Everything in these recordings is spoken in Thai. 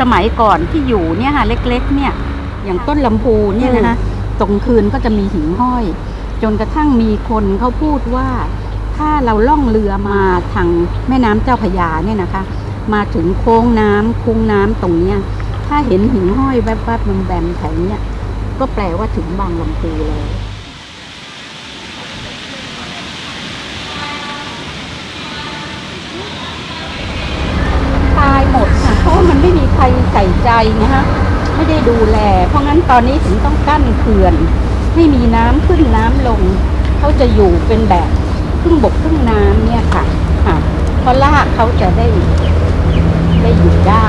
สมัยก่อนที่อยู่เนี่ยค่ะเล็ก ๆ เนี่ย อย่างต้นลำพูเนี่ยนะคะตรงคืนก็จะมีหิ่งห้อย จนกระทั่งมีคนเขาพูดว่า ถ้าเราล่องเรือมาทางแม่น้ำเจ้าพระยาเนี่ยนะคะ มาถึงโค้งน้ำโค้งน้ำตรงเนี้ยถ้าเห็นหิ่งห้อยแวบๆแบมๆแถวเนี้ยก็แปลว่าถึงบางลำพูแล้ว ตายหมดค่ะ เพราะว่ามันไม่มีใคร ใจนะฮะไม่ได้ดูแล เพราะงั้นตอนนี้ถึงต้องกั้นเขื่อน ให้มีน้ำขึ้นน้ำลง เขาจะอยู่เป็นแบบครึ่งบกครึ่งน้ำเนี่ยค่ะ ค่ะเพราะลากเขาจะได้ได้อยู่ได้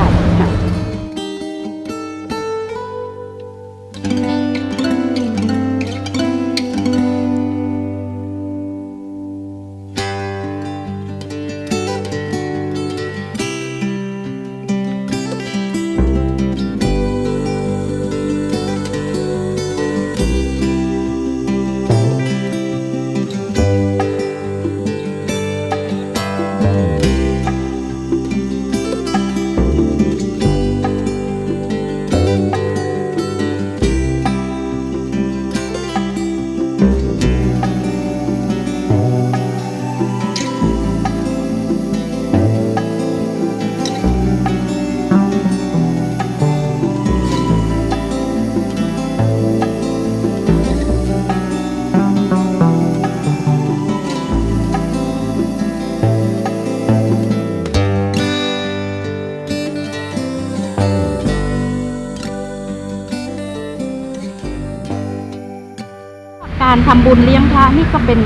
การทำบุญเลี้ยงพระนี่ก็เป็น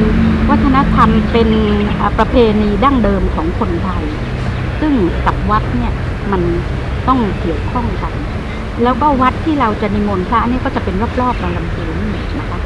วัฒนธรรมเป็นประเพณีดั้งเดิมของคนไทย ซึ่งกับวัดเนี่ยมันต้องเกี่ยวข้องกัน แล้วก็วัดที่เราจะนิมนต์พระนี่ก็จะเป็นรอบๆบางลำพูนี่นะคะ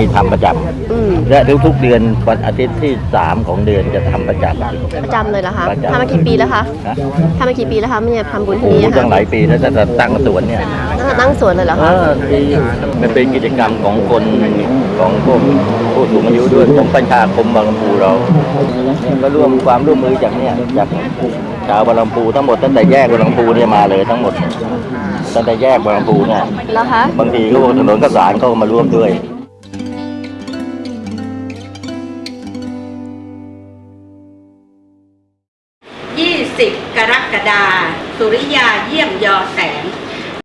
ที่นี่ทำประจอืมำและทุกๆเดือนวันอาทิตย์ที่สามของเดือนจะทำประจำ ประจำเลยเหรอคะประจำ ทำมากี่ปีแล้วคะนะทำมากี่ปีแล้วคะเนี่ยทำบุญโอ้ที่โหนี่อะตั้คะงหลายปีแล้วแต่ตั้งสวนเนี่ยตั้งแต่ตั้งสวนเลยเหรอเอคะอที่มันเป็นกิจกรรมของคนของพวกผู้สูงอายุด้วยของประชาคมบางลำพูเราก็ร่วมความร่วมมือจากเนี่ยจากชาวบางลำพูทั้งหมดตั้งแต่แยกบางลำพูเนี่ยมาเลยทั้งหมดตั้งแต่แยกบางลำพูเนี่ยแล้วคะบางทีก็ถนนกระสานเขาก็มาร่วมด้วย 10 กรกฎาสุริยาเยี่ยมยอแสง